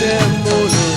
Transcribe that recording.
Tempo